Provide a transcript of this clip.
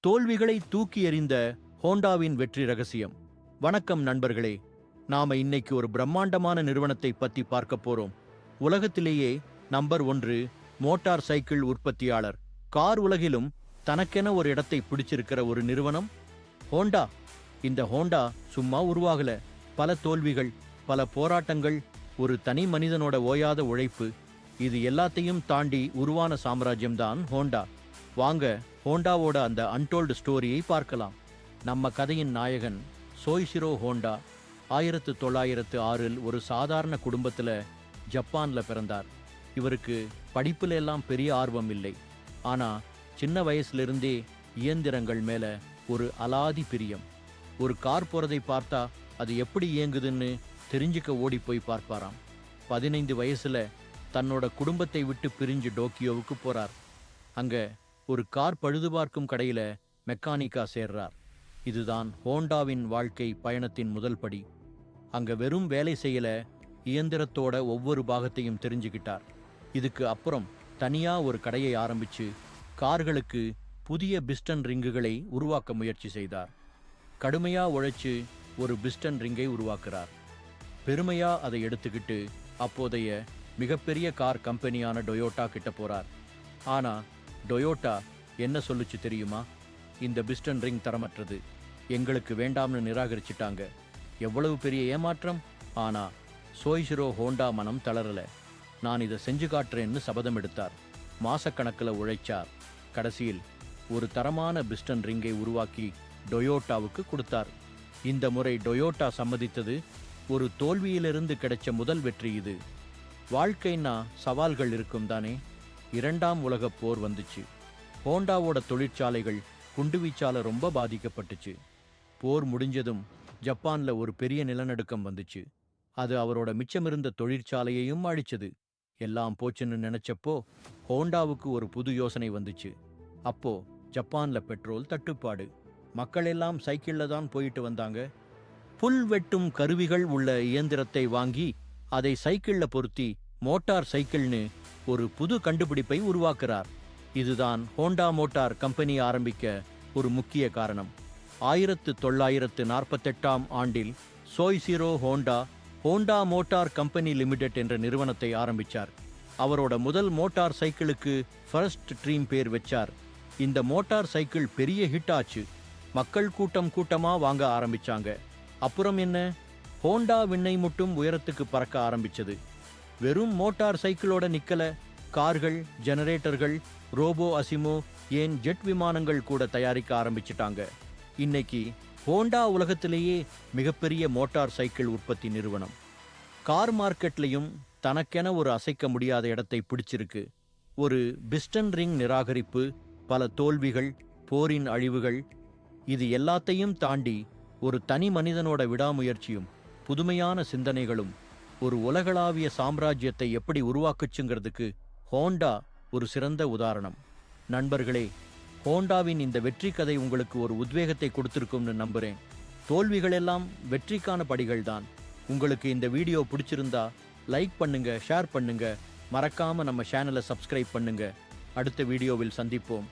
தோல்விகளை தூக்கி எறிந்த ஹோண்டாவின் வெற்றி ரகசியம். வணக்கம் நண்பர்களே நாம இன்னைக்கு ஒரு பிரம்மாண்டமான நிறுவனத்தை பத்தி பார்க்க போறோம். உலகத்திலேயே நம்பர் ஒன்று மோட்டார் சைக்கிள் உற்பத்தியாளர். கார் உலகிலும் தனக்கென ஒரு இடத்தை பிடிச்சிருக்கிற ஒரு நிறுவனம். ஹோண்டா. இந்த ஹோண்டா சும்மா உருவாகல. பல தோல்விகள் பல போராட்டங்கள் ஒரு தனி மனிதனோட ஓயாத உழைப்பு. இது எல்லாத்தையும் தாண்டி உருவான சாம்ராஜ்யம்தான் ஹோண்டா. வாங்க ஹோண்டாவோட அந்த அன்டோல்டு ஸ்டோரியை பார்க்கலாம். நம்ம கதையின் நாயகன் சோய்ஷிரோ ஹோண்டா ஆயிரத்து தொள்ளாயிரத்து ஆறில் ஒரு சாதாரண குடும்பத்தில் ஜப்பானில் பிறந்தார். இவருக்கு படிப்புல எல்லாம் பெரிய ஆர்வம் இல்லை. ஆனால் சின்ன வயசுல இயந்திரங்கள் மேலே ஒரு அலாதி பிரியம். ஒரு கார் போகிறதை பார்த்தா அது எப்படி இயங்குதுன்னு தெரிஞ்சுக்க ஓடி போய் பார்ப்பாராம். பதினைந்து வயசில் தன்னோட குடும்பத்தை விட்டு பிரிஞ்சு டோக்கியோவுக்கு போகிறார் அங்கே ஒரு கார் பழுது பார்க்கும் கடையில மெக்கானிக்கா சேர்றார். இதுதான் ஹோண்டாவின் வாழ்க்கை பயணத்தின் முதல் படி. அங்க வெறும் வேலை செய்யல இயந்திரத்தோட ஒவ்வொரு பாகத்தையும் தெரிஞ்சுக்கிட்டார். இதுக்கு அப்புறம் தனியா ஒரு கடையை ஆரம்பிச்சு கார்களுக்கு புதிய பிஸ்டன் ரிங்குகளை உருவாக்க முயற்சி செய்தார். கடுமையா உழைச்சு ஒரு பிஸ்டன் ரிங்கை உருவாக்குறார். பெருமையா அதை எடுத்துக்கிட்டு அப்போதைய மிகப்பெரிய கார் கம்பெனியான டொயோட்டா கிட்ட போறார். ஆனா டொயோட்டா என்ன சொல்லுச்சு தெரியுமா? இந்த பிஸ்டன் ரிங் தரமற்றது. எங்களுக்கு வேண்டாம்னு நிராகரிச்சிட்டாங்க. எவ்வளவு பெரிய ஏமாற்றம்? ஆனா சோய்ஷிரோ ஹோண்டா மனம் தளரல. நான் இதை செஞ்சு காட்டுறேன்னு சபதம் எடுத்தார். மாசக்கணக்கில் உழைச்சார். கடைசியில் ஒரு தரமான பிஸ்டன் ரிங்கை உருவாக்கி டொயோட்டாவுக்கு கொடுத்தார். இந்த முறை டொயோட்டா சம்மதித்தது ஒரு தோல்வியிலிருந்து கிடைச்ச முதல் வெற்றி இது. வாழ்க்கைன்னா சவால்கள் இருக்கும் தானே? இரண்டாம் உலகப் போர் வந்துச்சு. ஹோண்டாவோட தொழிற்சாலைகள் குண்டுவீச்சால ரொம்ப பாதிக்கப்பட்டுச்சு. போர் முடிஞ்சதும் ஜப்பான்ல ஒரு பெரிய நிலநடுக்கம் வந்துச்சு. அது அவரோட மிச்சமிருந்த தொழிற்சாலையையும் அழிச்சது. எல்லாம் போச்சுன்னு நினைச்சப்போ ஹோண்டாவுக்கு ஒரு புது யோசனை வந்துச்சு. அப்போ ஜப்பான்ல பெட்ரோல் தட்டுப்பாடு. மக்கள் எல்லாம் சைக்கிள்ல தான் போயிட்டு வந்தாங்க. புல் வெட்டும் கருவிகள் உள்ள இயந்திரத்தை வாங்கி அதை சைக்கிள்ல பொருத்தி மோட்டார் சைக்கிள்னு ஒரு புது கண்டுபிடிப்பை உருவாக்குறார். இதுதான் ஹோண்டா மோட்டார் கம்பெனி ஆரம்பிக்க ஒரு முக்கிய காரணம். ஆயிரத்து தொள்ளாயிரத்து நாற்பத்தெட்டாம் ஆண்டில் Soichiro Honda Honda motor company limited என்ற நிறுவனத்தை ஆரம்பிச்சார். அவரோட முதல் மோட்டார் சைக்கிளுக்கு ஃபர்ஸ்ட் ட்ரீம் பேர் வச்சார். இந்த மோட்டார் சைக்கிள் பெரிய ஹிட் ஆச்சு. மக்கள் கூட்டம் கூட்டமாக வாங்க ஆரம்பிச்சாங்க. அப்புறம் என்ன? ஹோண்டா விண்ணை மட்டும் உயரத்துக்கு பறக்க ஆரம்பிச்சது. வெறும் மோட்டார் சைக்கிளோட நிக்கல. கார்கள் ஜெனரேட்டர்கள் ரோபோ அசிமோ ஏன் ஜெட் விமானங்கள் கூட தயாரிக்க ஆரம்பிச்சிட்டாங்க. இன்னைக்கு ஹோண்டா உலகத்திலேயே மிகப்பெரிய மோட்டார் சைக்கிள் உற்பத்தி நிறுவனம். கார் மார்க்கெட்லையும் தனக்கென ஒரு அசைக்க முடியாத இடத்தை பிடிச்சிருக்கு. ஒரு பிஸ்டன் ரிங் நிராகரிப்பு பல தோல்விகள் போரின் அழிவுகள் இது எல்லாத்தையும் தாண்டி ஒரு தனி மனிதனோட விடாமுயற்சியும் புதுமையான சிந்தனைகளும் ஒரு உலகளாவிய சாம்ராஜ்யத்தை எப்படி உருவாக்குச்சுங்கிறதுக்கு ஹோண்டா ஒரு சிறந்த உதாரணம். நண்பர்களே ஹோண்டாவின் இந்த வெற்றி கதை உங்களுக்கு ஒரு உத்வேகத்தை கொடுத்திருக்கும்னு நம்புகிறேன் தோல்விகள் எல்லாம் வெற்றிக்கான படிகள்தான். உங்களுக்கு இந்த வீடியோ பிடிச்சிருந்தா லைக் பண்ணுங்க ஷேர் பண்ணுங்க. மறக்காம நம்ம சேனலை சப்ஸ்கிரைப் பண்ணுங்க. அடுத்த வீடியோவில் சந்திப்போம்.